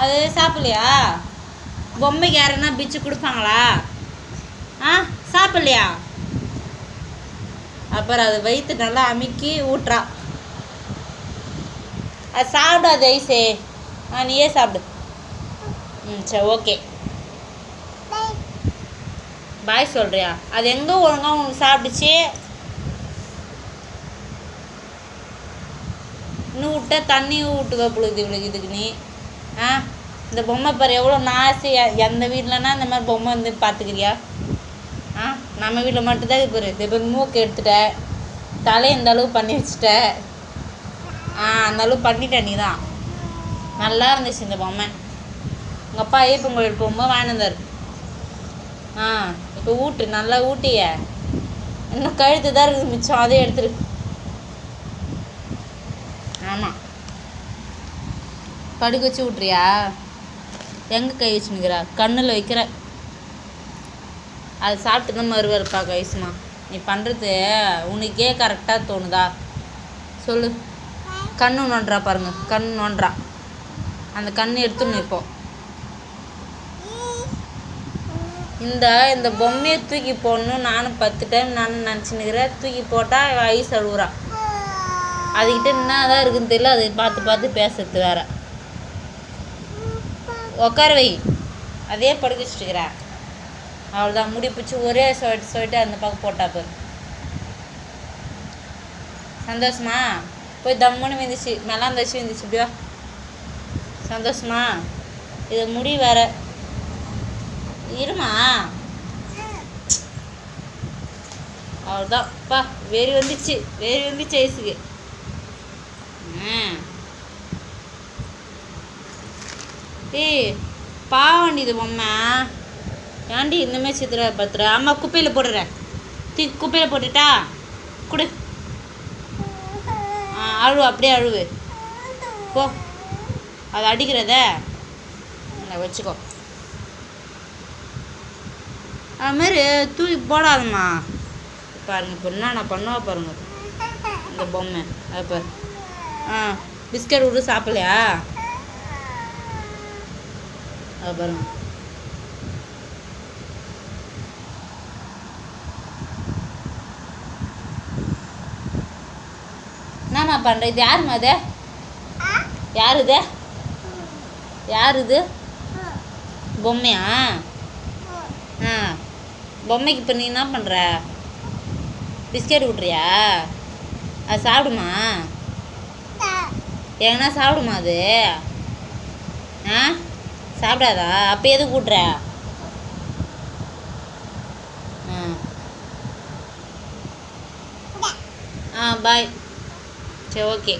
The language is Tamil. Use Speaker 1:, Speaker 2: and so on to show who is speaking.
Speaker 1: அது சாப்பிடலையா? பொம்மைக்கு யாருன்னா பிச்சு கொடுப்பாங்களா? ஆ சாப்பிடலையா? அப்புறம் அது வயிற்று நல்லா அமுக்கி ஊட்டுறா. அது சாப்பிடாது ஐசே. ஆ நீயே சாப்பிடு. ம் சரி ஓகே. பாய் சொல்கிறியா அது எங்கே ஒழுங்காக உனக்கு சாப்பிடுச்சு? இன்னும் விட்டா தண்ணி ஊட்டுவ புழுது இவளுக்கு இதுக்கு நீ ஆ? இந்த பொம்மை பாரு எவ்வளோ நாசி எந்த வீட்டிலனா இந்த மாதிரி பொம்மை வந்து பார்த்துக்கிறியா? ஆ? நம்ம வீட்டில் மட்டும்தான் இது பாரு. இது மூக்கு எடுத்துட்ட. தலையை இந்த அளவு பண்ணி வச்சுட்ட? ஆ அந்த அளவு பண்ணிட்ட நீ தான். நல்லா இருந்துச்சு இந்த பொம்மை. உங்கள் அப்பா ஐயப்பன் கோயில் போகும்போது வாங்கிட்டு ஆ இப்போ ஊட்டு நல்லா ஊட்டிய. இன்னும் கழுத்து தான் இருக்குது மிச்சம். அதே எடுத்துரு. ஆமாம் படுக்க வச்சு விட்றியா எங்கே கை வச்சுனுக்கிறா கண்ணில் வைக்கிற. அது சாப்பிட்டு தான் மறுவருப்பா கைசுமா நீ பண்ணுறது உனக்கே கரெக்டாக தோணுதா? சொல்லு. கண்ணு நோண்டுறா பாருங்க. கண் நோண்டுறா. அந்த கண் எடுத்துடணும் இப்போ இந்த இந்த பொம்மையை தூக்கி போடணும் நானும் பத்து டைம் நானும் நினச்சினுக்கிறேன் தூக்கி போட்டால் ஐஸ் அழுகுறா அதுக்கிட்ட என்னதான் இருக்குன்னு தெரியல. அது பார்த்து பார்த்து பேசுறது வேறு. உட்கார வை. அதே படுக்க வச்சுட்டுக்கிற. அவ்வளோதான் முடி பிடிச்சி ஒரே சொல்லிட்டு சொல்லிட்டு அந்த பக்கம் போட்டா பாரு. சந்தோஷமா? போய் தம்முன்னு விந்துச்சு மேலாம் தச்சு விந்துச்சு இப்படியா சந்தோஷமா? இது முடி வேற. இருமா? அவ்வளோதான் பா வேரி வந்துச்சு. வேறி வந்துச்சு ஐஸுக்கு. ம். ஏய் பாவண்டி இது பொம்மை. ஏன்டி இந்தமாரி சித்திர பத்துற அம்மா குப்பையில் போடுறேன் தூக்கி குப்பையில் போட்டுட்டா? கொடு. ஆ அழுவு அப்படியே அழுவு. போ. அது அடிக்கிறத? வச்சுக்கோ. அது மாதிரி தூக்கி போடாதம்மா. பாருங்க இப்போ என்ன நான் பண்ணுவா பாருங்க. இந்த பொம்மை அது பாரு. ஆ பிஸ்கட் விட்டு சாப்பிடலையா? அது பாருங்க என்னம்மா பண்ணுற இது யாரும்மா இது? யார் இது யார் இது பொம்மையா? ஆ. பொம்மைக்கு இப்போ நீ என்ன பண்ணுற பிஸ்கெட் விட்றியா அது சாப்பிடுமா? எங்கன்னா சாப்பிடுமா அது? ஆ? சாப்பிடாதா? அப்போ எது கூட்டுற ஆ. ஆ பாய் சரி ஓகே